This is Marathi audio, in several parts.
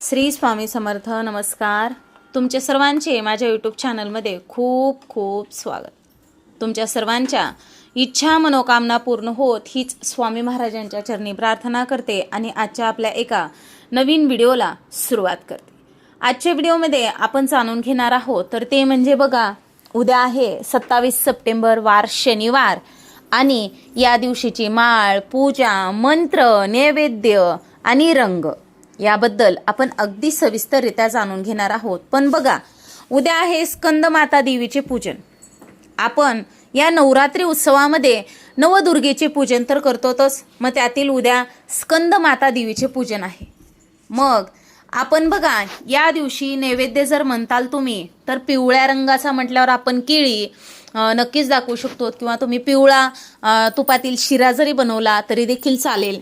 श्री स्वामी समर्थ नमस्कार. तुमच्या सर्वांचे माझ्या यूट्यूब चॅनलमध्ये खूप खूप स्वागत. तुमच्या सर्वांच्या इच्छा मनोकामना पूर्ण होत हीच स्वामी महाराजांच्या चरणी प्रार्थना करते आणि आजच्या आपल्या एका नवीन व्हिडिओला सुरुवात करते. आजच्या व्हिडिओमध्ये आपण जाणून घेणार आहोत तर ते म्हणजे बघा उद्या आहे सत्तावीस सप्टेंबर वार शनिवार आणि या दिवशीची माळ पूजा मंत्र नैवेद्य आणि रंग. याबद्दल आपण अगदी सविस्तररित्या जाणून घेणार आहोत. पण बघा उद्या आहे स्कंद माता देवीचे पूजन. आपण या नवरात्री उत्सवामध्ये नवदुर्गेचे पूजन तर करतोतच मग त्यातील उद्या स्कंद माता देवीचे पूजन आहे. मग आपण बघा या दिवशी नैवेद्य जर म्हणताल तुम्ही तर पिवळ्या रंगाचा म्हटल्यावर आपण केळी नक्कीच दाखवू शकतो. किंवा तुम्ही पिवळा तुपातील शिरा जरी बनवला तरी देखील चालेल.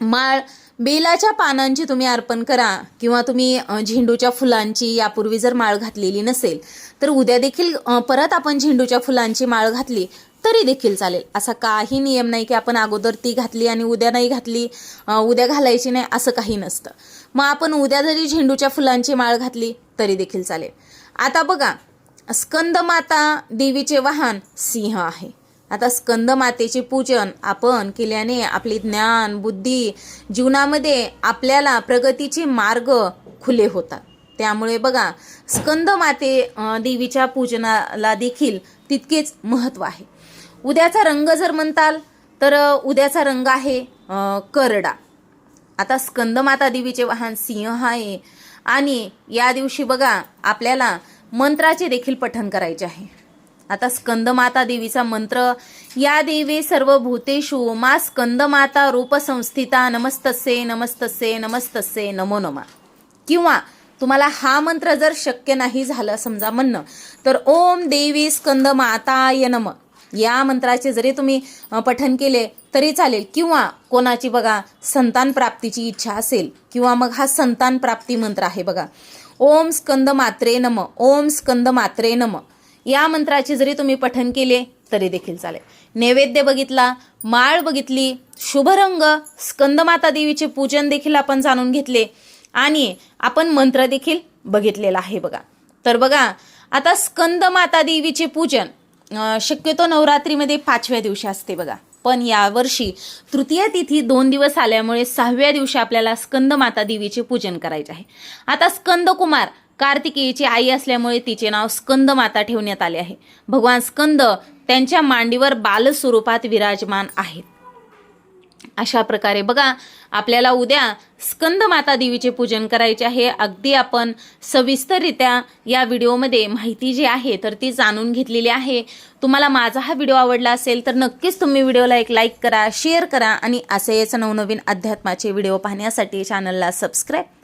माळ बेलाच्या पानांची तुम्ही अर्पण करा किंवा तुम्ही झेंडूच्या फुलांची यापूर्वी जर माळ घातलेली नसेल तर उद्या देखील परत आपण झेंडूच्या फुलांची माळ घातली तरी देखील चालेल. असा काही नियम नाही की आपण अगोदर ती घातली आणि उद्या नाही घातली उद्या घालायची नाही असं काही नसतं. मग आपण उद्या जरी झेंडूच्या फुलांची माळ घातली तरी देखील चालेल. आता बघा स्कंदमाता देवीचे वाहन सिंह आहे. आता स्कंद मातेचे पूजन आपण केल्याने आपले ज्ञान बुद्धी जीवनामध्ये आपल्याला प्रगतीचे मार्ग खुले होतात. त्यामुळे बघा स्कंद माते देवीच्या पूजनाला देखील तितकेच महत्त्व आहे. उद्याचा रंग जर म्हणताल तर उद्याचा रंग आहे करडा. आता स्कंद माता देवीचे वाहन सिंह आहे आणि या दिवशी बघा आपल्याला मंत्राचे देखील पठण करायचे आहे. आता स्कंदमाता देवीचा मंत्र या देवी सर्व भूतेषु मा स्कंदमाता रूपसंस्थिता नमस्तसे नमस्तसे नमस्तसे नमो नमा. किंवा तुम्हाला हा मंत्र जर शक्य नाही झालं समजा म्हणणं तर ओम देवी स्कंद माताय नम. या मंत्राचे जरी तुम्ही पठन केले तरी चालेल. किंवा कोणाची बघा संतान प्राप्तीची इच्छा असेल किंवा मग हा संतान प्राप्ती मंत्र आहे बघा. ओम स्कंद मात्रे नम ओम स्कंद मात्रे नम. या मंत्राचे जरी तुम्ही पठन केले तरी देखील चालेल. नैवेद्य बघितला माळ बघितली शुभरंग स्कंदमाता देवीचे पूजन देखील आपण जाणून घेतले आणि आपण मंत्र देखील बघितलेला आहे बघा. तर बघा आता स्कंदमाता देवीचे पूजन शक्यतो नवरात्रीमध्ये पाचव्या दिवशी असते बघा. पण यावर्षी तृतीय तिथी दोन दिवस आल्यामुळे सहाव्या दिवशी आपल्याला स्कंदमाता देवीचे पूजन करायचे आहे. आता स्कंदकुमार कुमार आई असल्यामुळे तिचे नाव स्कंद माता ठेवण्यात आले आहे. भगवान स्कंद त्यांच्या मांडीवर बालस्वरूपात विराजमान आहेत. अशा प्रकारे बघा आपल्याला उद्या स्कंद माता देवीचे पूजन करायचे आहे. अगदी आपण सविस्तररित्या या व्हिडिओमध्ये माहिती जी आहे तर ती जाणून घेतलेली आहे. तुम्हाला माझा हा व्हिडिओ आवडला असेल तर नक्कीच तुम्ही व्हिडिओला एक लाईक करा शेअर करा आणि असेच नवनवीन अध्यात्माचे व्हिडिओ पाहण्यासाठी चॅनलला सबस्क्राईब